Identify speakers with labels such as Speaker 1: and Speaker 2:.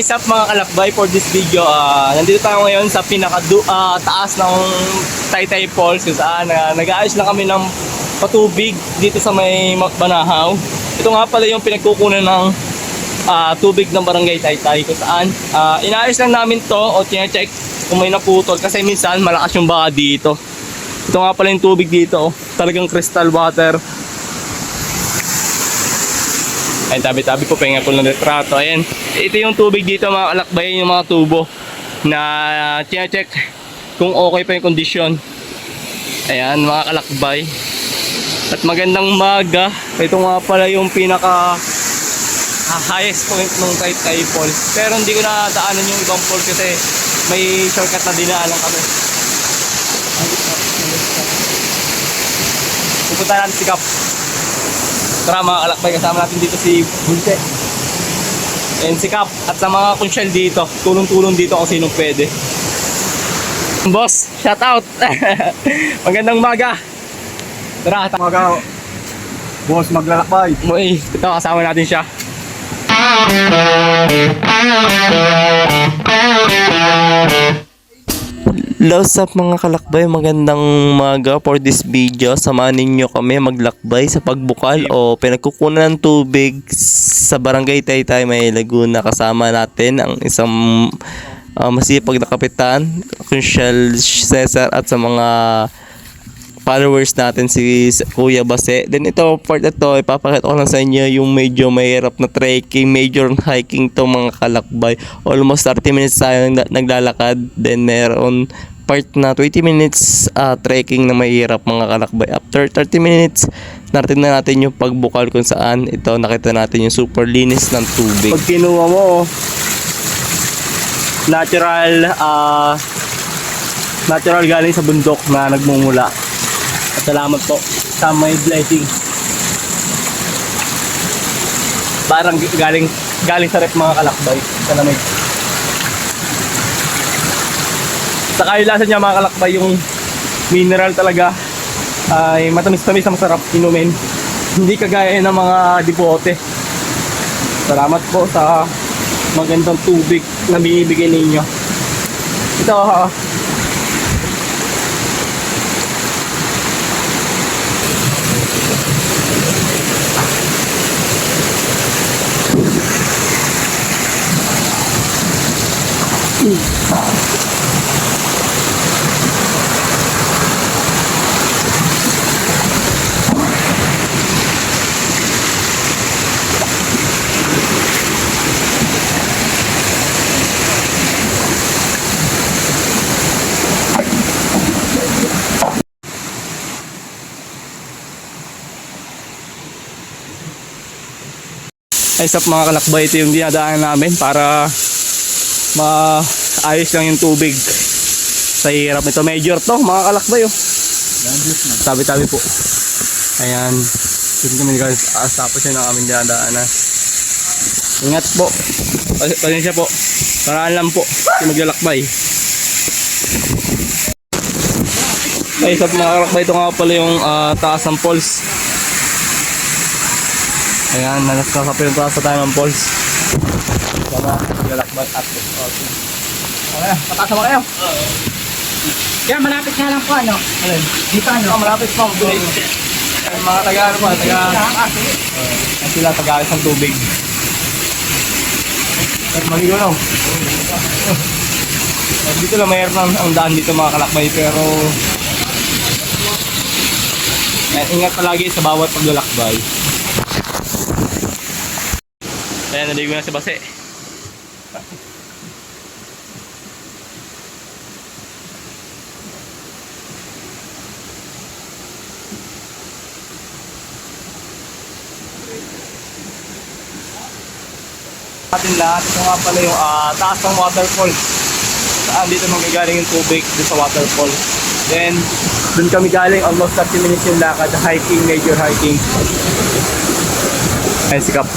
Speaker 1: Hi up mga kalakbay for this video. Ah, nandito tayo ngayon sa pinaka ah, taas ng Taytay Falls kung saan ah, nag-aayos lang kami ng patubig dito sa may Ma- Banahaw. Ito nga pala yung pinagkukunan ng ah, tubig ng barangay Taytay kung saan ah, inaayos lang namin to o check kung may naputol kasi minsan malakas yung baha dito. Ito nga pala yung tubig dito. oh. Talagang crystal water. Ayun, tabi-tabi po, pahinga ko ng retrato. Ayan, ito yung tubig dito mga kalakbayan, yung mga tubo na check kung okay pa yung kondisyon. Ayan, mga kalakbay. At magandang maga. Ito nga pala yung pinaka ah, highest point ng Taytay Falls. Pero hindi ko na daanan yung ibang falls kasi may shortcut na dinaanan kami. Pupunta natin si Kap. Tara mga kalakbay, kasama natin dito si Bunte. And si Kap. At sa mga kunsyal dito, tulong-tulong dito kung sinong pwede. Boss, shout out! Magandang maga! Tara, ta-
Speaker 2: Mga boss maglalakbay.
Speaker 1: Uy, ito kasama natin siya. What's up mga kalakbay, magandang maga for this video. Samahan ninyo kami maglakbay sa pagbukal o pinagkukunan ng tubig sa barangay Taytay May Laguna. Kasama natin ang isang uh, masipag na kapitan, Kunsyal Cesar at sa mga followers natin si Kuya Base. Then ito, part na to, ipapakita ko lang sa inyo yung medyo mahirap na trekking, major hiking to mga kalakbay. Almost 30 minutes tayo nagla- naglalakad. Then meron part na 20 minutes ah, trekking na mahirap mga kalakbay. After 30 minutes, natin na natin yung pagbukal kung saan ito nakita natin yung super linis ng tubig. Pag kinuha mo, natural ah natural galing sa bundok na nagmumula. At salamat po sa may blessing. Parang galing galing sa rep mga kalakbay sa lamig. Sa kailasan niya mga kalakbay yung mineral talaga ay matamis-tamis na masarap inumin. Hindi kagaya ng mga dipote. Salamat po sa magandang tubig na binibigay ninyo. Ito, ay sa mga kalakbay ito yung dinadaanan namin para maayos lang yung tubig sa hirap nito. Major to mga kalakbay oh tabi tabi po. Ayan. Dito kami guys. As tapos yun ang aming dinadaanan. Ingat po. Pas- pasensya po. Paraan lang po. Maglalakbay. Ay sa mga kalakbay ito nga pala yung ah, taas ng falls Ayan, nagkakapil yung taas sa tayo ng falls. Sama, lalakbat at okay. Okay, patasa mo kayo.
Speaker 3: Kaya malapit nga lang po ano.
Speaker 1: Alin?
Speaker 3: Dito ano.
Speaker 1: Oh, malapit pa. Ay, mga taga ano pa, taga... Ay, sila taga ng tubig. At maligo lang. At dito lang mayroon ang, ang daan dito mga kalakbay pero Ayan, ingat palagi sa bawat paglalakbay. Ayan, naligo na si Base. atin lahat. Ito nga pala yung ah, taas ng waterfall. Saan dito manggagaling yung tubig dito sa waterfall. Then, dun kami galing almost 30 minutes yung lakad. Hiking, major hiking. Ayan si Kap.